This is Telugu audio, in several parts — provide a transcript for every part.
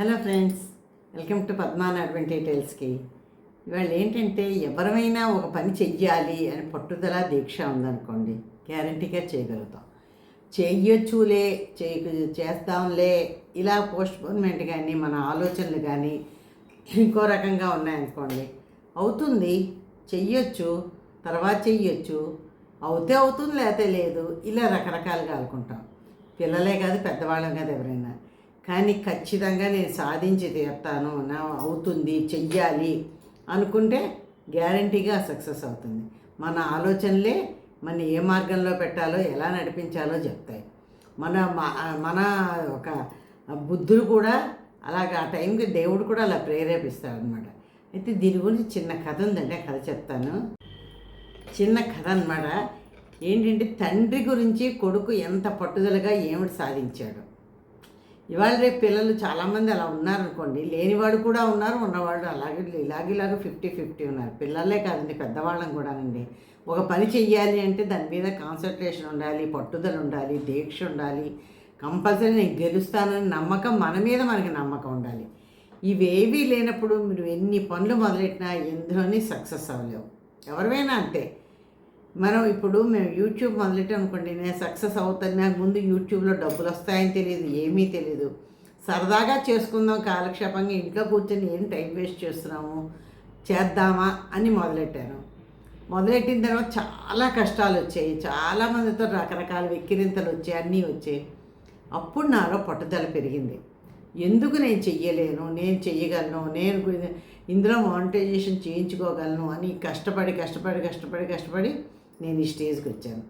Hello friends welcome to Padmana అడ్వెంటేటైల్స్కి ఇవాళ ఏంటంటే ఎవరమైనా ఒక పని చెయ్యాలి అని పట్టుదల దీక్ష ఉందనుకోండి గ్యారంటీగా చేయగలుగుతాం. చెయ్యొచ్చులే చేయ చేస్తాంలే ఇలా పోస్ట్పోన్మెంట్ కానీ మన ఆలోచనలు కానీ ఇంకో రకంగా ఉన్నాయనుకోండి అవుతుంది చెయ్యొచ్చు తర్వాత చెయ్యొచ్చు అవుతే అవుతుంది లేకపోతే లేదు ఇలా రకరకాలుగా అనుకుంటాం పిల్లలే కాదు పెద్దవాళ్ళం కాదు ఎవరైనా. కానీ ఖచ్చితంగా నేను సాధించి తీరుతాను. నా అవుతుంది చెయ్యాలి అనుకుంటే గ్యారంటీగా సక్సెస్ అవుతుంది. మన ఆలోచనలే మన ఏ మార్గంలో పెట్టాలో ఎలా నడిపించాలో చెప్తాయి. మన మన ఒక బుద్ధులు కూడా అలాగ ఆ టైంకి దేవుడు కూడా అలా ప్రేరేపిస్తాడు అనమాట అయితే దీని గురించి చిన్న కథ ఉందండి ఆ కథ చెప్తాను. చిన్న కథ అన్నమాట. ఏంటంటే తండ్రి గురించి కొడుకు ఎంత పట్టుదలగా ఏమిటి సాధించాడు. ఇవాళ రేపు పిల్లలు చాలామంది అలా ఉన్నారనుకోండి లేనివాడు కూడా ఉన్నారు ఉన్నవాడు అలాగే ఇలాగే ఇలాగ ఫిఫ్టీ ఫిఫ్టీ ఉన్నారు. పిల్లలే కాదండి పెద్దవాళ్ళం కూడానండి. ఒక పని చెయ్యాలి అంటే దాని మీద కాన్సన్ట్రేషన్ ఉండాలి పట్టుదల ఉండాలి దీక్ష ఉండాలి కంపల్సరీ నేను గెలుస్తానని నమ్మకం మన మీద మనకి నమ్మకం ఉండాలి. ఇవేవీ లేనప్పుడు మీరు ఎన్ని పనులు మొదలెట్టినా ఎందులోని సక్సెస్ అవ్వలేవు. ఎవరివైనా అంతే. మనం ఇప్పుడు మేము యూట్యూబ్ మొదలెట్టాం అనుకోండి నేను సక్సెస్ అవుతాను నాకు ముందు యూట్యూబ్లో డబ్బులు వస్తాయని తెలియదు ఏమీ తెలియదు సరదాగా చేసుకుందాం కాలక్షేపంగా ఇంట్లో కూర్చొని ఏం టైం వేస్ట్ చేస్తున్నాము చేద్దామా అని మొదలెట్టాను. మొదలెట్టిన తర్వాత చాలా కష్టాలు వచ్చాయి చాలామందితో రకరకాల వెక్కిరింతలు వచ్చాయి అన్నీ వచ్చాయి. అప్పుడు నాలో పట్టుదల పెరిగింది. ఎందుకు నేను చెయ్యలేను నేను చెయ్యగలను నేను ఇందులో మానిటైజేషన్ చేయించుకోగలను అని కష్టపడి కష్టపడి కష్టపడి కష్టపడి నేను ఈ స్టేజ్కి వచ్చాను.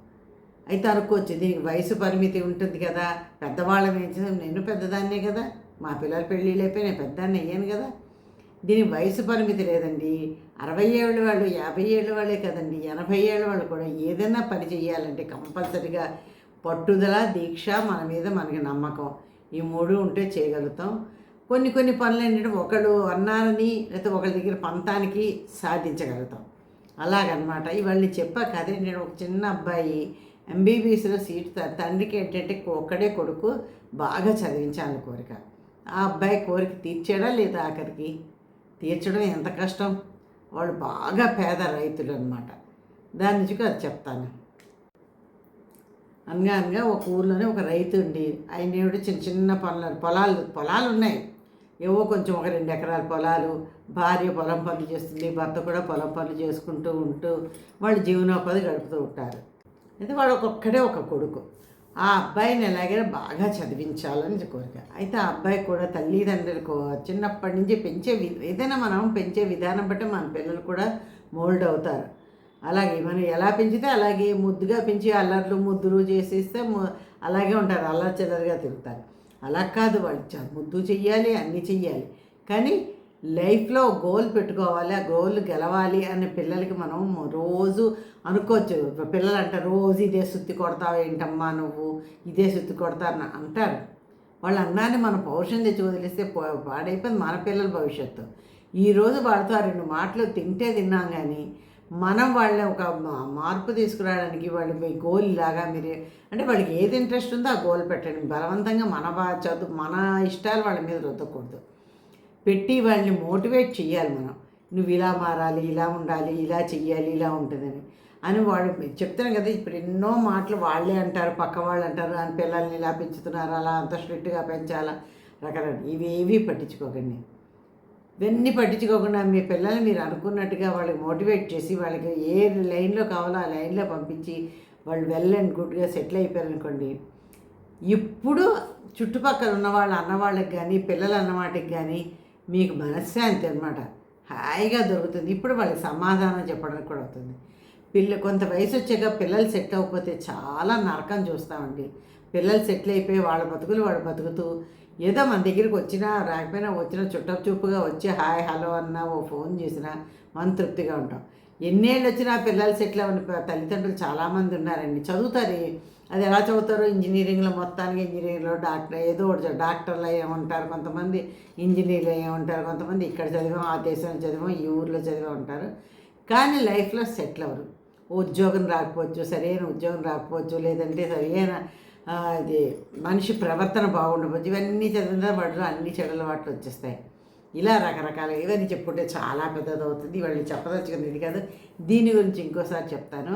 అయితే అనుకోవచ్చు దీనికి వయసు పరిమితి ఉంటుంది కదా పెద్దవాళ్ళం ఏం చేసాం? నేను పెద్దదాన్నే కదా మా పిల్లల పెళ్ళిళ్ళు అయిపోయి నేను పెద్దదాన్ని అయ్యాను కదా. దీని వయసు పరిమితి లేదండి. అరవై ఏళ్ళ వాళ్ళు యాభై ఏళ్ళ వాళ్ళే కదండి. ఎనభై ఏళ్ళ వాళ్ళు కూడా ఏదైనా పని చేయాలంటే కంపల్సరిగా పట్టుదల దీక్ష మన మీద మనకి నమ్మకం. ఈ మూడు ఉంటే చేయగలుగుతాం. కొన్ని కొన్ని పనులు ఏంటంటే ఒకళ్ళు అన్నారని లేకపోతే ఒకళ్ళ దగ్గర పంతానికి సాధించగలుగుతాం. అలాగనమాట. ఇవాళ చెప్పాక చెప్పా కదే నేను ఒక చిన్న అబ్బాయి ఎంబీబీఎస్లో సీట్ త- తండ్రికి ఏంటంటే ఒక్కడే కొడుకు బాగా చదివించాలని కోరిక. ఆ అబ్బాయి కోరిక తీర్చాడా లేదా ఆఖరికి? తీర్చడం ఎంత కష్టం? వాళ్ళు బాగా పేద రైతులు అనమాట దాని నుంచి అది చెప్తాను. అనగా అనగా ఒక ఊర్లోనే ఒక రైతు ఉండి ఆయన ఏమిటి చిన్న చిన్న పనులు పొలాలు పొలాలు ఉన్నాయి ఏవో కొంచెం ఒక రెండు ఎకరాల పొలాలు భార్య పొలం పనులు చేస్తుంది భర్త కూడా పొలం పనులు చేసుకుంటూ ఉంటూ వాళ్ళు జీవనోపాధి గడుపుతూ ఉంటారు. అయితే వాడు ఒక్కొక్కడే ఒక కొడుకు. ఆ అబ్బాయిని ఎలాగైనా బాగా చదివించాలని కోరిక. అయితే ఆ అబ్బాయి కూడా తల్లిదండ్రులకు చిన్నప్పటి నుంచి పెంచే వి ఏదైనా మనం పెంచే విధానం బట్టి మన పిల్లలు కూడా మోల్డ్ అవుతారు. అలాగే మనం ఎలా పెంచితే అలాగే ముద్దుగా పెంచి అల్లర్లు ముద్దులు చేసేస్తే అలాగే ఉంటారు. అల్లరి చిల్లరగా తిరుగుతారు. అలా కాదు వాళ్ళు ముద్దు చెయ్యాలి అన్నీ చెయ్యాలి. కానీ లైఫ్లో గోల్ పెట్టుకోవాలి ఆ గోల్ గెలవాలి అనే పిల్లలకి మనం రోజు అనుకోవచ్చు. పిల్లలు అంటారు రోజు ఇదే సుత్తి కొడతావు ఏంటమ్మా నువ్వు? ఇదే సుత్తి కొడతారని అంటారు. వాళ్ళు అన్నాన్ని మన పౌరుషం తెచ్చి వదిలేస్తే పాడైపోయింది మన పిల్లల భవిష్యత్తు. ఈరోజు వాళ్ళతో ఆ రెండు మాటలు తింటే తిన్నాం కానీ మనం వాళ్ళని ఒక మార్పు తీసుకురావడానికి వాళ్ళు మీ గోల్ లాగా మీరు అంటే వాళ్ళకి ఏది ఇంట్రెస్ట్ ఉందో ఆ గోల్ పెట్టండి. బలవంతంగా మన బా- చదువు మన ఇష్టాలు వాళ్ళ మీద రుద్దకూడదు. పెట్టి వాళ్ళని మోటివేట్ చేయాలి మనం. నువ్వు ఇలా మారాలి ఇలా ఉండాలి ఇలా చెయ్యాలి ఇలా ఉంటుందని. అని వాళ్ళు చెప్తాను కదా ఇప్పుడు ఎన్నో మాటలు వాళ్ళే అంటారు పక్క వాళ్ళు అంటారు అని పిల్లల్ని ఇలా పెంచుతున్నారు అలా అంత స్ట్రిక్ట్గా పెంచాలా? రకరకాల. ఇవేవి పట్టించుకోకండి. ఇవన్నీ పట్టించుకోకుండా మీ పిల్లల్ని మీరు అనుకున్నట్టుగా వాళ్ళకి మోటివేట్ చేసి వాళ్ళకి ఏ లైన్లో కావాలో ఆ లైన్లో పంపించి వాళ్ళు వెల్ అండ్ గుడ్గా సెటిల్ అయిపోయారు అనుకోండి ఇప్పుడు చుట్టుపక్కల ఉన్న వాళ్ళ అన్నవాళ్ళకి కానీ పిల్లలు అన్నవాటికి కానీ మీకు మనశ్శాంతి అనమాట హాయిగా దొరుకుతుంది. ఇప్పుడు వాళ్ళకి సమాధానం చెప్పడానికి కూడా అవుతుంది. పిల్ల కొంత వయసు వచ్చాక పిల్లలు సెట్ అవ్వకపోతే చాలా నరకం చూస్తామండి. పిల్లలు సెటిల్ అయిపోయి వాళ్ళ బతుకులు వాళ్ళు బతుకుతూ ఏదో మన దగ్గరికి వచ్చినా రాకపోయినా వచ్చినా చుట్టపుచూపుగా వచ్చి హాయ్ హలో అన్నా ఓ ఫోన్ చేసినా మనం తృప్తిగా ఉంటాం. ఎన్నేళ్ళు వచ్చినా పిల్లలు సెటిల్ అవ్వని తల్లిదండ్రులు చాలామంది ఉన్నారండి. చదువుతారు? అది ఎలా చదువుతారో? ఇంజనీరింగ్లో మొత్తానికి ఇంజనీరింగ్లో డాక్టర్ ఏదో ఒకటి డాక్టర్లు అయ్యే ఉంటారు కొంతమంది ఇంజనీర్లు అయ్యే ఉంటారు కొంతమంది. ఇక్కడ చదివాం ఆ దేశంలో చదివాం ఈ ఊర్లో చదివా ఉంటారు కానీ లైఫ్లో సెటిల్ అవ్వరు. ఉద్యోగం రాకపోవచ్చు సరైన ఉద్యోగం రాకపోవచ్చు లేదంటే సరైన ఇది మనిషి ప్రవర్తన బాగుండవచ్చు ఇవన్నీ చదివిన వాటిలో అన్ని చెడుల వాటిలో వచ్చేస్తాయి. ఇలా రకరకాల ఇవన్నీ చెప్పుకుంటే చాలా పెద్దది అవుతుంది వాళ్ళు చెప్పదలుచుకుంది ఇది కాదు. దీని గురించి ఇంకోసారి చెప్తాను.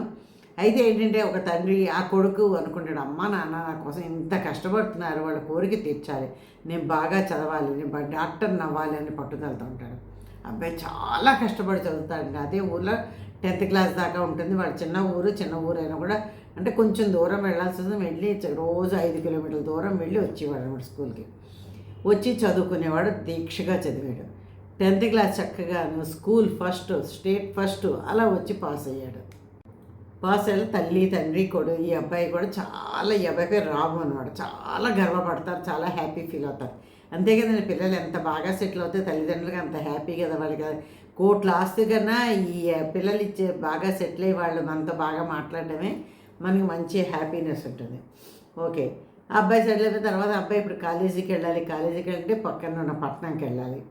అయితే ఏంటంటే ఒక తండ్రి ఆ కొడుకు అనుకుంటాడు అమ్మ నాన్న నా కోసం ఇంత కష్టపడుతున్నారు వాళ్ళ కోరిక తీర్చాలి. నేను బాగా చదవాలి నేను డాక్టర్ నవ్వాలి అని పట్టుదలతో ఉంటాడు. అబ్బాయి చాలా కష్టపడి చదువుతాడు. అదే ఊర్లో టెన్త్ క్లాస్ దాకా ఉంటుంది. వాళ్ళ చిన్న ఊరు చిన్న ఊరు అయినా కూడా అంటే కొంచెం దూరం వెళ్ళాల్సి ఉంది వెళ్ళి రోజు ఐదు కిలోమీటర్ల దూరం వెళ్ళి వచ్చేవాడు అనమాట స్కూల్కి. వచ్చి చదువుకునేవాడు దీక్షగా చదివాడు. టెన్త్ క్లాస్ చక్కగాను స్కూల్ ఫస్ట్ స్టేట్ ఫస్ట్ అలా వచ్చి పాస్ అయ్యాడు. పాస్ అయ్యి తల్లి తండ్రి కొడు ఈ అబ్బాయి కూడా చాలా ఈ అబ్బాయి పేరు రాము అనమాట చాలా గర్వపడతారు చాలా హ్యాపీ ఫీల్ అవుతారు. అంతే కదండి పిల్లలు ఎంత బాగా సెటిల్ అవుతే తల్లిదండ్రులకి అంత హ్యాపీ కదా వాళ్ళకి. కోట్ల ఆస్తి కన్నా ఈ పిల్లలు ఇచ్చే బాగా సెటిల్ అయ్యి వాళ్ళు మనతో బాగా మాట్లాడడమే మనకి మంచి హ్యాపీనెస్ ఉంటుంది. ఓకే అబ్బాయి సెటిల్ అయిపోయిన తర్వాత అబ్బాయి ఇప్పుడు కాలేజీకి వెళ్ళాలి. కాలేజీకి వెళ్తే పక్కన ఉన్న పట్టణంకి వెళ్ళాలి.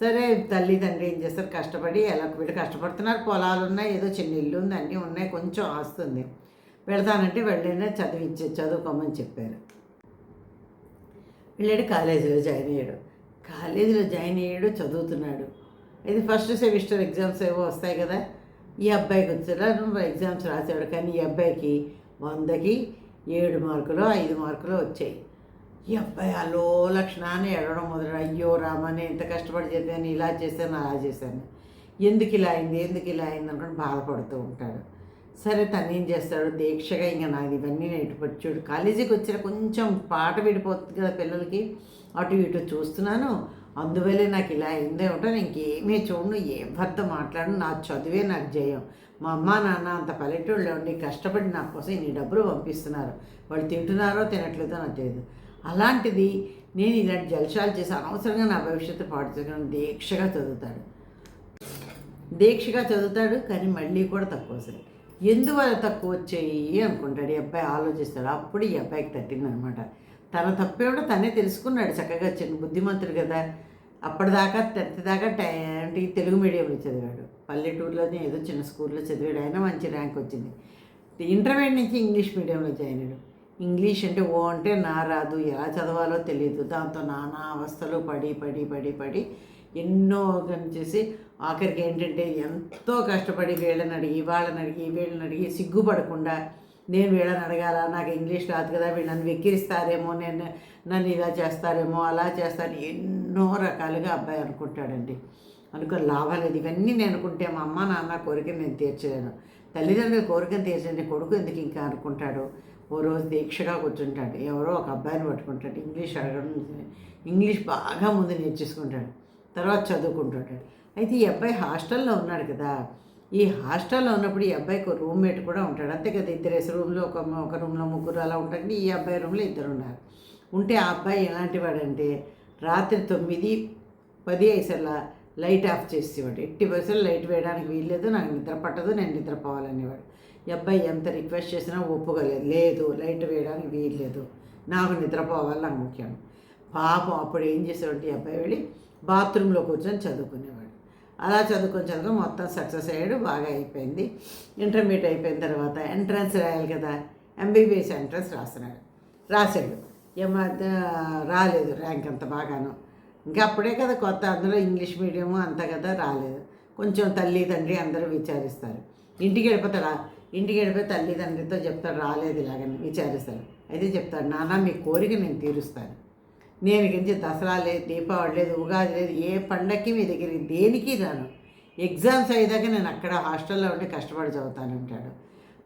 సరే తల్లి తండ్రి ఏం చేస్తారు? కష్టపడి ఎలా వీళ్ళు కష్టపడుతున్నారు? పొలాలు ఉన్నాయి ఏదో చిన్న ఇల్లు ఉంది అన్నీ ఉన్నాయి కొంచెం ఆస్తుంది పెడతానంటే వెళ్ళినా చదివించి చదువుకోమని చెప్పారు. వెళ్ళాడు కాలేజీలో జాయిన్ అయ్యాడు. కాలేజీలో జాయిన్ అయ్యాడు చదువుతున్నాడు. ఇది ఫస్ట్ సెమిస్టర్ ఎగ్జామ్స్ ఏవో వస్తాయి కదా? ఈ అబ్బాయికి వచ్చాడు ఎగ్జామ్స్ రాశాడు కానీ ఈ అబ్బాయికి వందకి ఏడు మార్కులు ఐదు మార్కులు వచ్చాయి. ఈ అబ్బాయి అలో లక్షణాన్ని ఎడవడం మొదలు అయ్యో రామని ఎంత కష్టపడి చేశాను ఇలా చేశాను అలా చేశాను. ఎందుకు ఇలా అయింది ఎందుకు ఇలా అయింది అనుకుని బాధపడుతూ ఉంటాడు. సరే తను ఏం చేస్తాడు? దీక్షగా ఇంకా నాది ఇవన్నీ నేర్చుకోవచ్చు చూడు. కాలేజీకి వచ్చిన కొంచెం పాట విడిపోతుంది కదా పిల్లలకి. అటు ఇటు చూస్తున్నాను. అందువల్లే నాకు ఇలా అయిందే ఉంటాను ఇంకేమీ చూడను ఏ భర్త మాట్లాడను నా చదివే నాకు జయం. మా అమ్మ నాన్న అంత పల్లెటూళ్ళలో ఉండి కష్టపడి నా కోసం ఇన్ని డబ్బులు పంపిస్తున్నారు. వాళ్ళు తింటున్నారో తినట్లేదో నాకు తెలియదు అలాంటిది నేను ఇలాంటి జలసాలు చేసి అనవసరంగా నా భవిష్యత్తు పాటు చేయడం దీక్షగా చదువుతాడు. దీక్షగా చదువుతాడు కానీ మళ్ళీ కూడా తక్కువ వస్తాయి ఎందువల్ల తక్కువ వచ్చాయి అనుకుంటాడు ఈ అబ్బాయి ఆలోచిస్తాడు. అప్పుడు ఈ అబ్బాయికి తట్టిందనమాట. తన తప్పేవిడ తనే తెలుసుకున్నాడు చక్కగా చిన్న బుద్ధిమంతుడు కదా. అప్పటిదాకా టెన్త్ దాకా టై- అంటే తెలుగు మీడియంలో చదివాడు. పల్లెటూరులోనే ఏదో చిన్న స్కూల్లో చదివాడు. అయినా మంచి ర్యాంక్ వచ్చింది. ఇంటర్మీడియట్ నుంచి ఇంగ్లీష్ మీడియంలో జాయిన్ అయ్యాడు. ఇంగ్లీష్ అంటే ఓ అంటే నా రాదు ఎలా చదవాలో తెలియదు. దాంతో నానా అవస్థలు పడి పడి పడి పడి ఎన్నో చేసి ఆఖరికి ఏంటంటే ఎంతో కష్టపడి వీళ్ళని అడిగి వాళ్ళని అడిగి వీళ్ళని అడిగి సిగ్గుపడకుండా నేను వీళ్ళని అడగాల? నాకు ఇంగ్లీష్ రాదు కదా వీళ్ళు నన్ను వెక్కిరిస్తారేమో నేను నన్ను ఇలా చేస్తారేమో అలా చేస్తాను. ఎన్నో రకాలుగా అబ్బాయి అనుకుంటాడండి. అనుకో లాభాలేదు ఇవన్నీ నేను అనుకుంటే మా అమ్మ నాన్న కోరిక నేను తీర్చలేను. తల్లిదండ్రుల కోరికను తీర్చని కొడుకు ఎందుకు ఇంకా అనుకుంటాడు? ఓ రోజు దీక్షగా కూర్చుంటాడు. ఎవరో ఒక అబ్బాయిని పట్టుకుంటాడు. ఇంగ్లీష్ అడగడం ఇంగ్లీష్ బాగా ముందు నేర్చేసుకుంటాడు. తర్వాత చదువుకుంటాడు అయితే ఈ అబ్బాయి హాస్టల్లో ఉన్నాడు కదా. ఈ హాస్టల్లో ఉన్నప్పుడు ఈ అబ్బాయికి ఒక రూమ్మేట్ కూడా ఉంటాడు. అంతే కదా ఇద్దరేసి రూమ్లో ఒక ఒక రూమ్లో ముగ్గురు అలా ఉంటుంది ఈ అబ్బాయి రూమ్లో ఇద్దరు ఉన్నారు. ఉంటే ఆ అబ్బాయి ఎలాంటి వాడంటే రాత్రి తొమ్మిది పది అయ్యేసల్లా లైట్ ఆఫ్ చేసేవాడు. ఎట్టి పైసలు లైట్ వేయడానికి వీల్లేదు నాకు నిద్ర పట్టదు నేను నిద్రపోవాలనేవాడు. ఈ అబ్బాయి ఎంత రిక్వెస్ట్ చేసినా ఒప్పుకోలేదు. లేదు లైట్ వేయడానికి వీల్లేదు. నాకు నిద్రపోవాలి నాకు ముఖ్యం. పాపం అప్పుడు ఏం చేసేవాడు ఈ అబ్బాయి వెళ్ళి బాత్రూంలో కూర్చొని చదువుకునేవాడు. అలా చదువుకొని చదువుకొని మొత్తం సక్సెస్ అయ్యాడు బాగా అయిపోయింది. ఇంటర్మీడియట్ అయిపోయిన తర్వాత ఎంట్రన్స్ రాయాలి కదా ఎంబీబీఎస్ ఎంట్రన్స్ రాస్తున్నాడు. రాశాడు. ఏమో రాలేదు ర్యాంక్ అంత బాగాను. ఇంకా అప్పుడే కదా కొత్త అందులో ఇంగ్లీష్ మీడియము అంత కదా రాలేదు. కొంచెం తల్లి తండ్రి అందరూ విచారిస్తారు. ఇంటికి వెళ్ళిపోతారా ఇంటికి వెళ్ళిపోయి తల్లి తండ్రితో చెప్తాడు రాలేదు ఇలాగని విచారిస్తారు. అయితే చెప్తాడు నాన్న మీ కోరిక నేను తీరుస్తాను. నేను గురించి దసరా లేదు దీపావళి లేదు ఉగాది లేదు ఏ పండక్కి మీ దగ్గరికి దేనికి రాను? ఎగ్జామ్స్ అయ్యేదాకా నేను అక్కడ హాస్టల్లో ఉండి కష్టపడి చదువుతాను అంటాడు.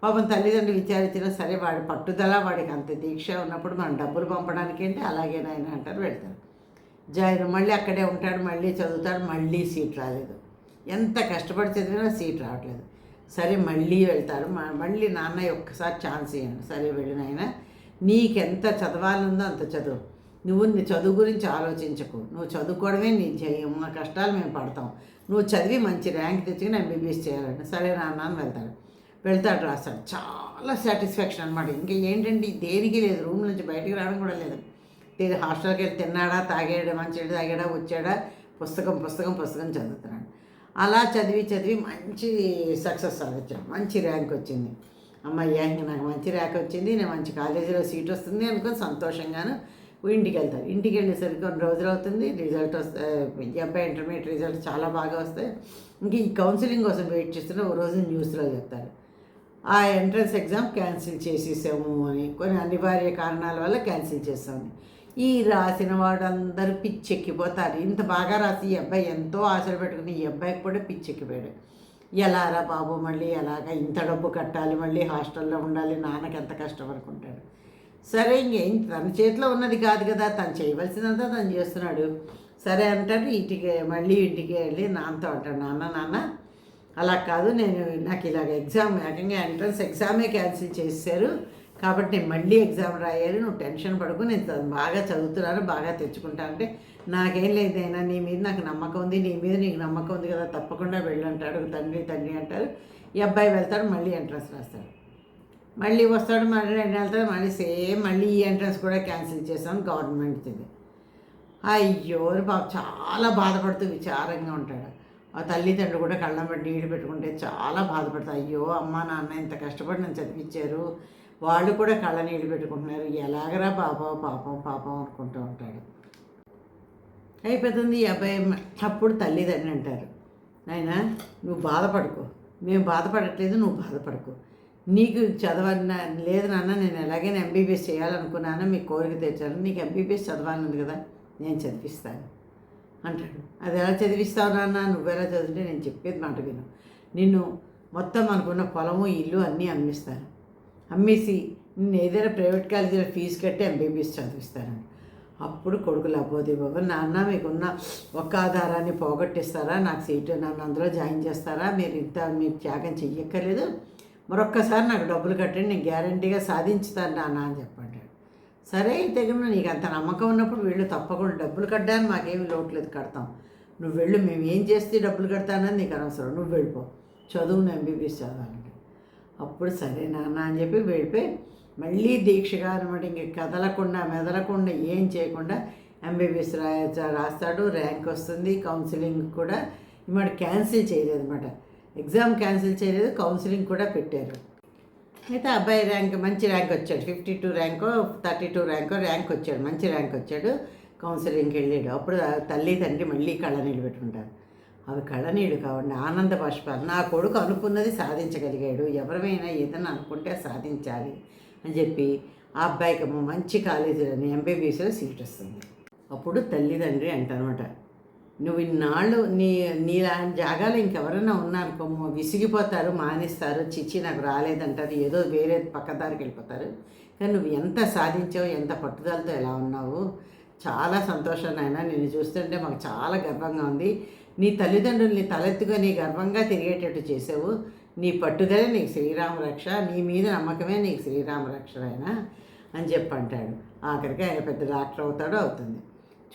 పాపం తల్లిదండ్రులు విచారించినా సరే వాడి పట్టుదల వాడికి అంత దీక్ష ఉన్నప్పుడు మనం డబ్బులు పంపడానికి ఏంటి? అలాగే నాయన అంటారు వెళ్తారు. జాయిన్ మళ్ళీ అక్కడే ఉంటాడు మళ్ళీ చదువుతాడు మళ్ళీ సీట్ రాలేదు. ఎంత కష్టపడి చదివినా సీట్ రావట్లేదు. సరే మళ్ళీ వెళ్తాడు మళ్ళీ నాన్న ఒక్కసారి ఛాన్స్ ఇవ్వండి సరే వెళ్ళినైనా నీకెంత చదవాలనుందో అంత చదువు. నువ్వు నీ చదువు గురించి ఆలోచించకు. నువ్వు చదువుకోవడమే నీ చేయం మా కష్టాలు మేము పడతాం. నువ్వు చదివి మంచి ర్యాంక్ తెచ్చుకుని ఎంబీబీఎస్ చేయాలంటే సరే నాన్న అని వెళ్తాడు వెళ్తాడు రాస్తాడు. చాలా సాటిస్ఫాక్షన్ అనమాట ఇంకా ఏంటండి దేనికి లేదు. రూమ్ నుంచి బయటికి రావడం కూడా లేదు. తిరిగి హాస్టల్కి వెళ్ళి తిన్నాడా తాగాడా మంచి తాగాడా వచ్చాడా పుస్తకం పుస్తకం పుస్తకం చదువుతున్నాడు. అలా చదివి చదివి మంచి సక్సెస్ సాధించాడు. మంచి ర్యాంక్ వచ్చింది. అమ్మయ్య నాకు మంచి ర్యాంక్ వచ్చింది. నేను మంచి కాలేజీలో సీట్ వస్తుంది అనుకుని సంతోషంగాను ఇంటికి వెళ్తారు ఇంటికి వెళ్ళేసరికి కొన్ని రోజులు అవుతుంది. రిజల్ట్ వస్తే అబ్బాయి ఇంటర్మీడియట్ రిజల్ట్ చాలా బాగా వస్తాయి. ఇంక ఈ కౌన్సిలింగ్ కోసం వెయిట్ చేస్తున్న ఓ రోజు న్యూస్లో చెప్తారు ఆ ఎంట్రన్స్ ఎగ్జామ్ క్యాన్సిల్ చేసేసాము అని. కొన్ని అనివార్య కారణాల వల్ల క్యాన్సిల్ చేసాము ఈ రాసిన వాడందరూ పిచ్చెక్కిపోతారు. ఇంత బాగా రాసి ఈ అబ్బాయి ఎంతో ఆశలు పెట్టుకుని ఈ అబ్బాయికి కూడా పిచ్చెక్కిపోయాడు. ఎలారా బాబు మళ్ళీ ఎలాగ ఇంత డబ్బు కట్టాలి మళ్ళీ హాస్టల్లో ఉండాలి నాన్నకి ఎంత కష్టం అనుకుంటాడు. సరే ఇంకేం తన చేతిలో ఉన్నది కాదు కదా తను చేయవలసిందంతా తను చేస్తున్నాడు. సరే అంటాడు ఇంటికి మళ్ళీ ఇంటికి వెళ్ళి నాన్నతో అంటాడు నాన్న నాన్న అలా కాదు నేను నాకు ఇలాగ ఎగ్జామ్ ఏకంగా ఎంట్రన్స్ ఎగ్జామే క్యాన్సిల్ చేశారు కాబట్టి నేను మళ్ళీ ఎగ్జామ్ రాయాలి నువ్వు టెన్షన్ పడుకు నేను బాగా చదువుతున్నాను బాగా తెచ్చుకుంటా అంటే నాకేం లేదైనా నీ మీద నాకు నమ్మకం ఉంది నీ మీద నీకు నమ్మకం ఉంది కదా తప్పకుండా వెళ్ళంటాడు తండ్రి తండ్రి అంటారు. ఈ అబ్బాయి వెళ్తాడు మళ్ళీ ఎంట్రన్స్ రాస్తాడు. మళ్ళీ వస్తాడు మళ్ళీ రెండు వెళ్తాడు మళ్ళీ సేమ్ మళ్ళీ ఈ ఎంట్రన్స్ కూడా క్యాన్సిల్ చేసాం గవర్నమెంట్ ఇది అయ్యో బాబు చాలా బాధపడుతూ విచారంగా ఉంటాడు. ఆ తల్లిదండ్రులు కూడా కళ్ళం పెట్టి నీళ్ళు పెట్టుకుంటే చాలా బాధపడతారు. అయ్యో అమ్మ నాన్న ఇంత కష్టపడి నన్ను చదివించారు. వాళ్ళు కూడా కళ్ళ నీళ్ళు పెట్టుకుంటున్నారు. ఎలాగరా పాపం పాపం పాపం అనుకుంటూ ఉంటాడు. అయిపోతుంది ఈ అబ్బాయి అప్పుడు తల్లిదండ్రులు అంటారు. నాయన నువ్వు బాధపడుకో. మేము బాధపడట్లేదు నువ్వు బాధపడకు. నీకు చదవన్న లేదు నాన్న నేను ఎలాగైనా ఎంబీబీఎస్ చేయాలనుకున్నాను? మీ కోరిక తెచ్చాను నీకు ఎంబీబీఎస్ చదవాలనుంది కదా నేను చదివిస్తాను. అంటాడు. అది ఎలా చదివిస్తావు నాన్న? నువ్వెలా చదివితే నేను చెప్పేది మాట విను. నిన్ను మొత్తం అనుకున్న పొలము ఇల్లు అన్నీ అమ్మిస్తాను అమ్మేసి నిన్ను ఏదైనా ప్రైవేట్ కాలేజీలో ఫీజు కట్టి ఎంబీబీఎస్ చదివిస్తాను అప్పుడు కొడుకు అబ్బోది బాబా నాన్న మీకున్న ఒక్క ఆధారాన్ని పోగొట్టిస్తారా? నాకు సీటు నన్ను అందులో జాయిన్ చేస్తారా? మీరు ఇంత మీకు త్యాగం చెయ్యక్కర్లేదు. మరొక్కసారి నాకు డబ్బులు కట్టండి నేను గ్యారంటీగా సాధించుతాను నాన్న అని చెప్పి సరే అయితే నీకు అంత నమ్మకం ఉన్నప్పుడు వీళ్ళు తప్పకుండా డబ్బులు కట్టడానికి మాకేమీ లోట్లేదు కడతాం. నువ్వు వెళ్ళు మేము ఏం చేస్తే డబ్బులు కడతానని నీకు అనవసరం. నువ్వు వెళ్ళిపో. చదువును ఎంబీబీఎస్ చదవాలంటే అప్పుడు సరే నాన్న అని చెప్పి వెళ్ళిపోయి మళ్ళీ దీక్షగా అనమాట ఇంక కదలకుండా మెదలకుండా ఏం చేయకుండా ఎంబీబీఎస్ రా రాస్తాడు. ర్యాంక్ వస్తుంది కౌన్సిలింగ్ కూడా. ఇమాట క్యాన్సిల్ చేయలేదు అనమాట ఎగ్జామ్ క్యాన్సిల్ చేయలేదు కౌన్సిలింగ్ కూడా పెట్టారు. అయితే అబ్బాయి ర్యాంక్ మంచి ర్యాంక్ వచ్చాడు. ఫిఫ్టీ టూ ర్యాంకో థర్టీ టూ ర్యాంకో ర్యాంక్ వచ్చాడు. మంచి ర్యాంక్ వచ్చాడు. కౌన్సిలింగ్కి వెళ్ళాడు. అప్పుడు తల్లి తండ్రి మళ్ళీ కళ్ళనీళ్ళు పెట్టుకుంటారు. అవి కళ్ళనీళ్ళు కావండి ఆనంద బాష్పాలు. నా కొడుకు అనుకున్నది సాధించగలిగాడు. ఎవరైనా ఏదైనా అనుకుంటే సాధించాలి అని చెప్పి ఆ అబ్బాయికి మంచి కాలేజీలోని ఎంబీబీఎస్లో సీట్ వస్తుంది. అప్పుడు తల్లిదండ్రి అంటారనమాట నువ్వు ఇన్నాళ్ళు నీ నీలాంటి జాగాలు ఇంకెవరైనా ఉన్నారనుకోమో విసిగిపోతారు మానేస్తారు చిచ్చి నాకు రాలేదంటారు ఏదో వేరే పక్కదారికి వెళ్ళిపోతారు. కానీ నువ్వు ఎంత సాధించావు ఎంత పట్టుదలతో ఎలా ఉన్నావు చాలా సంతోషం నాయన. నిన్ను చూస్తుంటే మాకు చాలా గర్వంగా ఉంది. నీ తల్లిదండ్రుల్ని తలెత్తుకొని గర్వంగా తిరిగేటట్టు చేసావు. నీ పట్టుదలే నీకు శ్రీరామ రక్ష నీ మీద నమ్మకమే నీకు శ్రీరామ రక్ష అయినా అని చెప్పి అంటాడు ఆఖరికి ఆయన పెద్ద డాక్టర్ అవుతాడో అవుతుంది.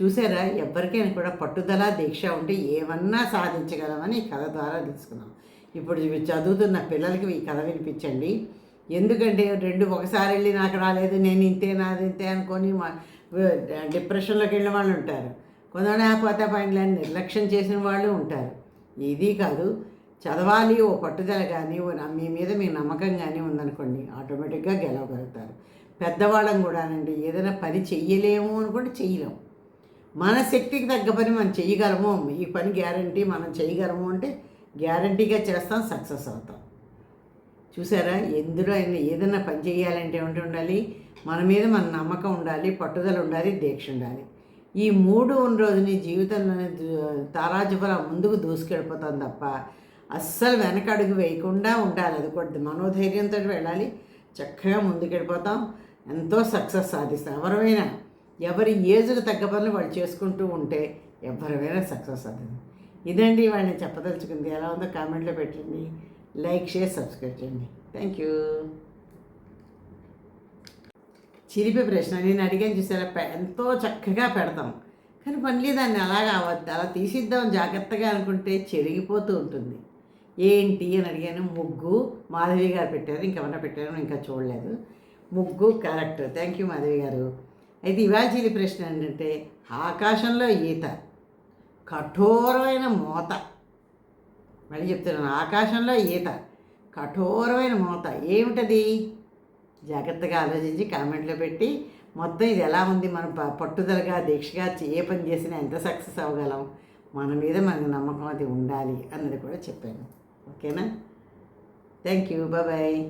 చూసారా? ఎవరికైనా కూడా పట్టుదల దీక్ష ఉంటే ఏమన్నా సాధించగలమని ఈ కథ ద్వారా తెలుసుకున్నాం. ఇప్పుడు చదువుతున్న పిల్లలకి ఈ కథ వినిపించండి. ఎందుకంటే రెండు ఒకసారి వెళ్ళి నాకు రాలేదు నేను ఇంతే నాది ఇంతే అనుకొని మా డిప్రెషన్లోకి వెళ్ళిన వాళ్ళు ఉంటారు. కొందరు పోతే పైన నిర్లక్ష్యం చేసిన వాళ్ళు ఉంటారు. ఇది కాదు. చదవాలి ఓ పట్టుదల కానీ ఓ మీ మీద మీ నమ్మకం కానీ ఉందనుకోండి ఆటోమేటిక్గా గెలవగలుగుతారు. పెద్దవాళ్ళం కూడానండి ఏదైనా పని చెయ్యలేము అనుకుంటే చెయ్యలేము మన శక్తికి తగ్గ పని మనం చేయగలము ఈ పని గ్యారంటీ మనం చేయగలము అంటే గ్యారంటీగా చేస్తాం సక్సెస్ అవుతాం. చూసారా? ఎందులో అయినా ఏదైనా పని చేయాలంటే ఏమిటి ఉండాలి? మన మీద మన నమ్మకం ఉండాలి పట్టుదల ఉండాలి దీక్ష ఉండాలి. ఈ మూడు ఉన్న రోజు నీ జీవితంలోనే దు- తారాజుపల ముందుకు దూసుకెళ్ళిపోతాం తప్ప అస్సలు వెనకడుగు వేయకుండా ఉండాలి. అది కూడా మనోధైర్యంతో వెళ్ళాలి. చక్కగా ముందుకెళ్ళిపోతాం. ఎంతో సక్సెస్ సాధిస్తాం. ఎవరమైనా ఎవరి ఏజ్కి తగ్గ పనులు వాళ్ళు చేసుకుంటూ ఉంటే ఎవరివైనా సక్సెస్ అవుతుంది. ఇదండి వాళ్ళని చెప్పదలుచుకుంది. ఎలా ఉందో కామెంట్లో పెట్టండి. లైక్ షేర్ సబ్స్క్రైబ్ చేయండి. Thank you. చిరిపే ప్రశ్న. నేను అడిగాను చూసారా? ఎంతో చక్కగా పెడతాం. కానీ మళ్ళీ దాన్ని అలాగా అవద్దు అలా తీసిద్దాం జాగ్రత్తగా అనుకుంటే చెరిగిపోతూ ఉంటుంది. ఏంటి అని అడిగాను. ముగ్గు మాధవి గారు పెట్టారు. ఇంకెవరన్నా పెట్టారు ఇంకా చూడలేదు. ముగ్గు కరెక్ట్. థ్యాంక్ యూ మాధవి గారు. అయితే ఇవాళ ప్రశ్న ఏంటంటే ఆకాశంలో ఈత కఠోరమైన మోత. మళ్ళీ చెప్తున్నాను ఆకాశంలో ఈత కఠోరమైన మోత. ఏమిటది? జాగ్రత్తగా ఆలోచించి కామెంట్లో పెట్టి మొత్తం ఇది ఎలా ఉంది? మనం పట్టుదలగా దీక్షగా ఏ పని చేసినా ఎంత సక్సెస్ అవ్వగలం? మన మీద మనకు నమ్మకం అది ఉండాలి అన్నది కూడా చెప్పాను. ఓకేనా? Thank you. బాయ్.